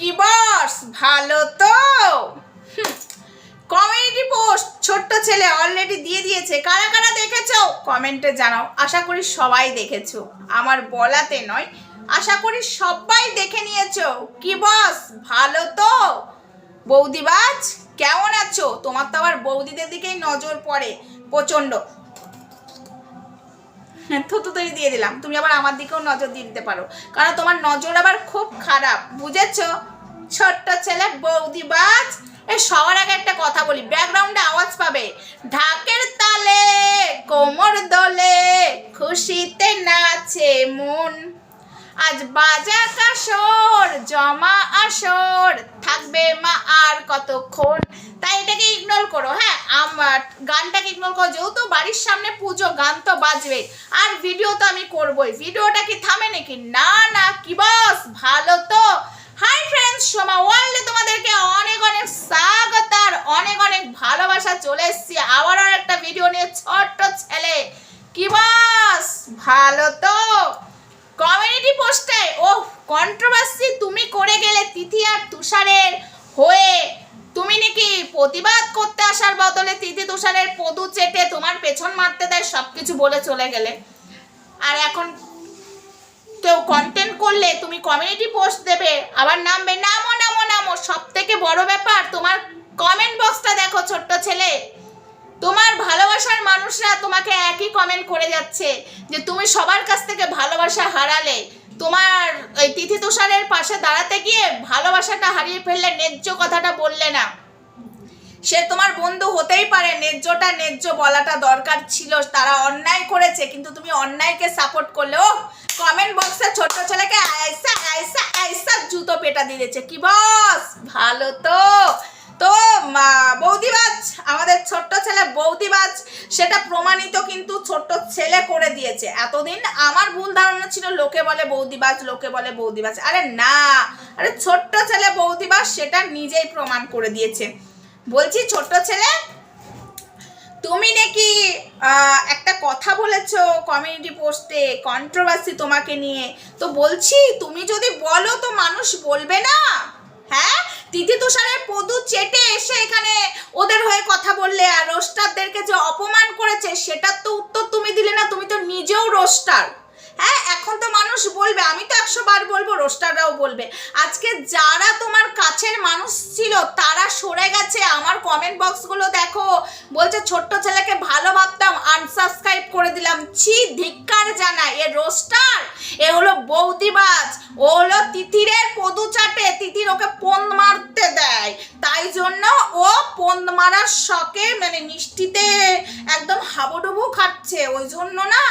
কি বস ভালো তো। কমিউনিটি পোস্ট ছোট্ট ছেলে অলরেডি দিয়ে দিয়েছে। কারা কারা দেখেছ? কমেন্টে জানাও। আশা করি সবাই দেখেছ। আমার বলাতে নয়, আশা করি সবাই দেখে নিয়েছো। কি বস ভালো তো। বৌদিবাজ, কেমন আছো? তোমার তো আবার বৌদিদের দিকেই নজর পড়ে, প্রচণ্ড। হ্যাঁ থুতু তৈরি দিয়ে দিলাম। তুমি আবার আমার দিকেও নজর দিয়ে দিতে পারো। কারণ তোমার নজর আবার খুব খারাপ, বুঝেছ? ছোট্ট ছেলে বৌদি বাজ। এ, সবার আগে একটা কথা বলি ব্যাকগ্রাউন্ডে আওয়াজ পাবে। ঢাকের তালে, কোমর দোলে, খুশিতে নাচে মন। আজ বাজা কাসর জমা আসর, থাকবে মা আর কতক্ষণ? তাই এটাকে ইগনোর করো হ্যাঁ? আমার গানটাকে ইগনোর করো, যেহেতু বাড়ির সামনে পুজো, গান তো বাজবে। আর ভিডিও তো আমি করবোই। ভিডিওটা কি থামে নাকি? না না, কি বস ভালো ভালোবাসা চলে এসেছি। আবারও একটা ভিডিও নিয়ে ছোট্ট ছেলে। কি বাস ভালো তো। কমিউনিটি পোস্টে ও কন্ট্রোভার্সি তুমি করে গেলে তিথি আর তুষারের হয়ে। তুমি নাকি প্রতিবাদ করতে আসার বদলে তিথি তুষারের পদু চেটে তোমার পেছন মারতে দেয় সব কিছু বলে চলে গেলে। আর এখন কেউ কন্টেন্ট করলে তুমি কমিউনিটি পোস্ট দেবে। আবার নামবে, নামো নামো নামো। সব থেকে বড় ব্যাপার, তোমার কমেন্ট বক্সটা দেখো, ছোট্ট ছেলে। তোমার ভালোবাসার মানুষরা তোমাকে একই কমেন্ট করে যাচ্ছে যে তুমি সবার কাছ থেকে ভালোবাসা হারালে। তোমার ওই তিথি তুষারের পাশে দাঁড়াতে গিয়ে ভালোবাসাটা হারিয়ে ফেললে ন্যায্য কথাটা বললে না। সে তোমার বন্ধু হতেই পারে, ন্যায্যটা ন্যায্য বলাটা দরকার ছিল, তারা অন্যায় করেছে, কিন্তু তুমি অন্যায়কে সাপোর্ট করলে। ও কমেন্ট বক্সে ছোট্ট ছেলেকে আইসা আইসা আইসা জুতো পেটা দিয়েছে। কি বস ভালো তো। তো বৌদিবাজ, আমাদের ছোট্ট ছেলে বৌদিবাজ, সেটা প্রমাণিত কিন্তু ছোট্ট ছেলে করে দিয়েছে। এতদিন আমার ভুল ধারণা ছিল, লোকে বলে বৌদিবাজ, লোকে বলে বৌদিবাজ। আরে না, আরে ছোট্ট ছেলে বৌদিবাজ, সেটা নিজেই প্রমাণ করে দিয়েছে। বলছি, ছোট্ট ছেলে, তুমি নাকি একটা কথা বলেছ কমিউনিটি পোস্টে কন্ট্রোভার্সি তোমাকে নিয়ে। তো বলছি, তুমি যদি বলো তো মানুষ বলবে না। হ্যাঁ? তিথি তুষারের পদু চেটে এসে এখানে ওদের হয়ে কথা বললে, আর রোস্টারদেরকে যে অপমান করেছে, সেটার তো উত্তর তুমি দিলে না, তুমি তো নিজেও রোস্টার। হ্যাঁ এখন তো মানুষ বলবে, আমি তো একশো বার বলব, রোস্টাররাও বলবে। আজকে যারা তোমার কাছের মানুষ ছিল, তারা সরে গেছে। আমার কমেন্ট বক্সগুলো দেখো, বলছে, ছোট্ট ছেলেকে ভালো ভাবতাম আনসাবস্ক্রাইব করে দিলাম। ছি, ধিক্কার জানাই এ রোস্টার! এ হলো বৌদিবাজ, ও হলো তিতিরের পদু চাটে তিতির ওকে পোন মারতে দেয়। তাই জন্য ও পোন মারার শখে মানে মিষ্টিতে একদম হাবুডুবু খাচ্ছে। ওই জন্য না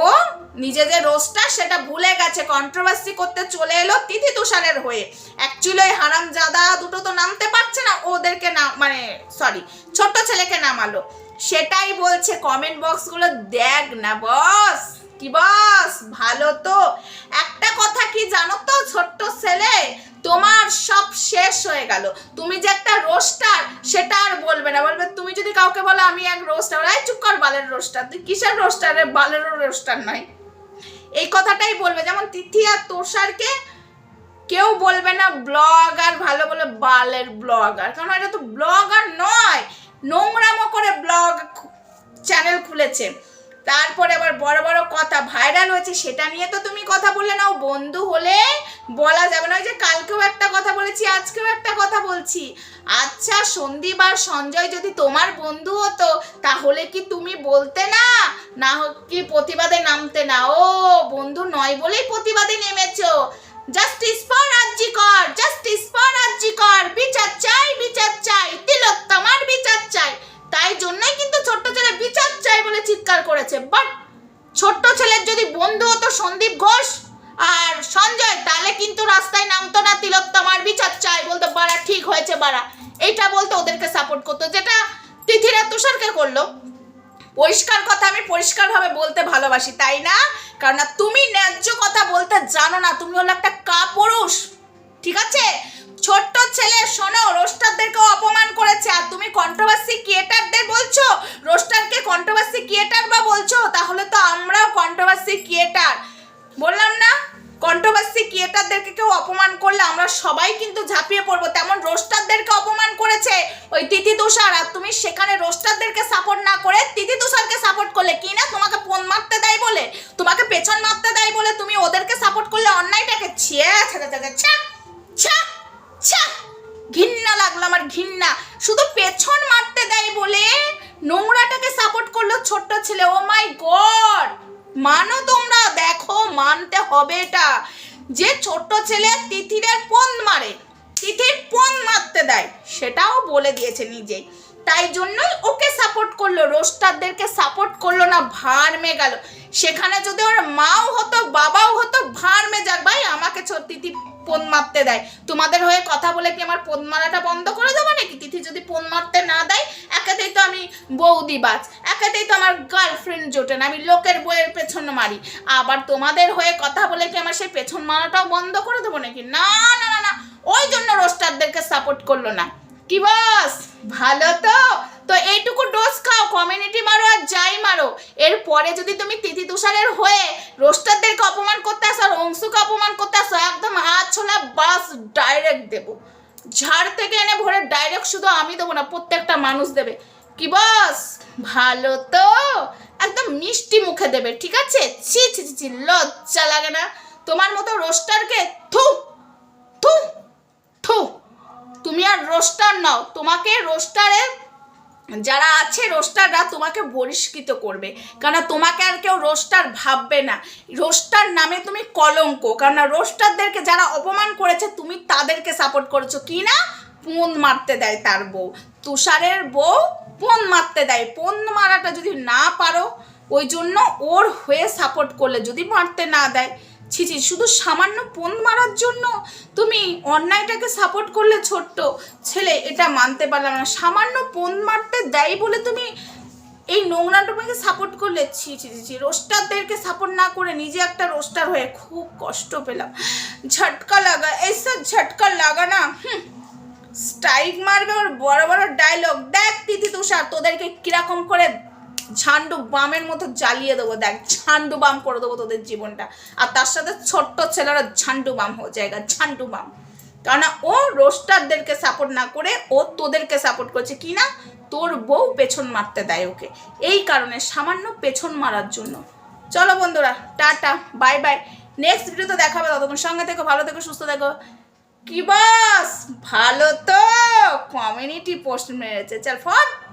ও নিজে যে রোস্টার সেটা ভুলে গেছে। কন্ট্রোভার্সি করতে চলে এলো তিথি তুষারের হয়ে। অ্যাকচুয়ালি ওই হারাম জাদা দুটো তো নামতে পারছে না, ওদেরকে না মানে সরি ছোট্ট ছেলেকে নামালো। সেটাই বলছে কমেন্ট বক্সগুলো দেখ না বস কি বস ভালো তো? একটা কথা কি জানো তো, ছোট্ট ছেলে? তোমার সব শেষ হয়ে গেল। তুমি যে একটা রোস্টার, সেটা আর বলবে না। বলবে, তুমি যদি কাউকে বলো আমি এক রোস্টার, এই চুপ কর বালের রোস্টার। তুই কিসের রোস্টারে বালেরও রোস্টার নয়। এই কথাটাই বলবে। যেমন তিথি আর তোষারকে কেউ বলবে না ব্লগার, ভালো বলে বালের ব্লগার। কারণ এটা তো ব্লগার নয়। নোংরামো করে ব্লগ চ্যানেল খুলেছে। তারপরে আবার বড় বড় কথা ভাইরাল হয়েছে, সেটা নিয়ে তো তুমি কথা বললে না। ও বন্ধু হলে বলা যাবে না। ওই যে কালকেও একটা কথা বলেছি, আজকেও একটা কথা বলছি। আচ্ছা সন্দীপ আর সঞ্জয় যদি তোমার বন্ধু হতো, তাহলে কি তুমি বলতে না? না কি প্রতিবাদে নামতে না। ও বন্ধু নয় বলেই প্রতিবাদে নেমেছো। জাস্টিস ফর রাজ্যিকর জাস্টিস ফর রাজ্যিকর বিচার চাই বিচার চাই। তিলক তোমার বিচার চাই। তাই জন্যই কিন্তু ছোট্ট ছেলে বিচার চাই বলে চিৎকার করেছে। বাট ছোট্ট ছেলের যদি বন্ধু হতো সন্দীপ ঘোষ আর সঞ্জয়, তাহলে কিন্তু রাস্তায় নামতো না তিলক তোমার বিচার চাই বলতো বাড়া ঠিক হয়েছে বাড়া এইটা বলতো ওদেরকে সাপোর্ট করতো, যেটা তিথিরা তুষারকে করল। পরিষ্কার কথা আমি পরিষ্কারভাবে বলতে ভালোবাসি, তাই না? কারণ তুমি ন্যায্য কথা বলতে জানো না, তুমি হলো একটা কাপুরুষ, ঠিক আছে? ছোট্ট ছেলে, শোনো রোস্টারদেরকেও অপমান করেছে। আর তুমি কন্ট্রোভার্সি ক্রিয়েটারদের বলছো? রোস্টারকে কন্ট্রোভার্সি ক্রিয়েটার বা বলছো? তাহলে তো আমরাও কন্ট্রোভার্সি ক্রিয়েটার বললাম না কন্ট্রোভার্সি ক্রিয়েটারদেরকে কেউ অপমান করলে আমরা সবাই কিন্তু ঝাঁপিয়ে পড়ব। তেমন রোস্টারদেরকে অপমান করেছে ওই তিথি তুষার। আর তুমি সেখানে রোস্টারদেরকে সাপোর্ট না করে তিথি তুষারকে সাপোর্ট করলে কি না? তোমাকে ফোন মারতে দেয় বলে? তোমাকে পেছন মারতে দেয় বলে তুমি ওদেরকে সাপোর্ট করলে অন্যায়টাকে? ছিয়া ছা ছা ছা ছা। ছা ছা ঘৃণা লাগল আমার, ঘৃণা। শুধু পেছন মারতে দেয় বলে নোংরাটাকে সাপোর্ট করল ছোট্ট ছেলে। ও মাই গড মানো তোমরা, দেখো, মানতে হবে এটা। যে ছোট্ট ছেলে তিথিদের পন মারে, তিথির পন মারতে দেয়, সেটাও বলে দিয়েছে নিজেই তাই জন্যই ওকে সাপোর্ট করল রোস্টারদেরকে সাপোর্ট করল না, ভার মে গেল। সেখানে যদি ওর মাও হতো, বাবাও হতো, ভার মে যাক ভাই, আমাকে তিথি পোন মারতে দেয়। তোমাদের হয়ে কথা বলে কি আমার পোন মারাটা বন্ধ করে দেবো নাকি? তিথি যদি পোন মারতে না দেয়, একাতেই তো আমি বৌদি বাজ, একাতেই তো আমার গার্লফ্রেন্ড জোটে না, আমি লোকের বইয়ের পেছন মারি। আবার তোমাদের হয়ে কথা বলে কি আমার সেই পেছন মারাটাও বন্ধ করে দেবো নাকি? না না না না, ওই জন্য রোস্টারদেরকে সাপোর্ট করল না। কি বাস? ভালো তো? তো এইটুকু ডোজ খাও কমিউনিটি মারো আর যাই মারো। এরপরে যদি তুমি তিথি তুষারের হয়ে রোস্টারদেরকে অপমান করতে আসো আর অংশুকে অপমান করতে আসো, একদম হাত ছোলা বাস ডাইরেক্ট দেবো। ঝাড় থেকে এনে ভরে ডাইরেক্ট শুধু আমি দেবো না, প্রত্যেকটা মানুষ দেবে। কি বস ভালো তো। একদম মিষ্টি মুখে দেবে, ঠিক আছে? ছি ছি ছি, লজ্জা লাগে না। তোমার মতো রোস্টারকে থু থু থু। তুমি আর রোস্টার নাও। তোমাকে রোস্টারের যারা আছে, রোস্টাররা তোমাকে বহিষ্কৃত করবে। কেন তোমাকে আর কেউ রোস্টার ভাববে না। রোস্টার নামে তুমি কলঙ্ক। কারণ রোস্টারদেরকে যারা অপমান করেছে, তুমি তাদেরকে সাপোর্ট করেছ। কি না? পোন মারতে দেয় তার বউ। তুষারের বউ পোন মারতে দেয়। পোন মারাটা যদি না পারো, ওই জন্য ওর হয়ে সাপোর্ট করলে যদি মারতে না দেয় ছি শুধু সামান্য পোন মারার জন্য তুমি অন্যায়টাকে সাপোর্ট করলে ছোট্ট ছেলে, এটা মানতে পারলাম না। সামান্য পোন মারতে দেয় বলে তুমি এই নোংরা নোংরাটাকে সাপোর্ট করলে, ছি ছি ছি রোস্টারদেরকে সাপোর্ট না করে নিজে একটা রোস্টার হয়ে খুব কষ্ট পেলাম। ঝটকা লাগা এইসব ঝটকা লাগা না, হুম স্ট্রাইক মারবে ওর বড় বড় ডায়লগ দেখ তিথি তুষার, তোদেরকে কীরকম করে ঝান্ডু বামের মতো জ্বালিয়ে দেবো, দেখ, ঝান্ডু বাম করে দেবো তোদের জীবনটা। আর তার সাথে ছোট্ট ছেলেরা ঝান্ডু বাম হয়ে জায়গা ঝান্ডু বাম। কারণ ও রোস্টারদেরকে সাপোর্ট না করে ও তোদেরকে সাপোর্ট করছে কি না? তোর বউ পেছন মারতে দেয় ওকে। এই কারণে সামান্য পেছন মারার জন্য। চলো বন্ধুরা, টাটা বাই বাই নেক্সট ভিডিওতে দেখাবে ততক্ষণ সঙ্গে থেকো, ভালো থেকো, সুস্থ থেকো। কি বাস? ভালো তো! কমিউনিটি পোস্ট মেরেছে। চল ফট!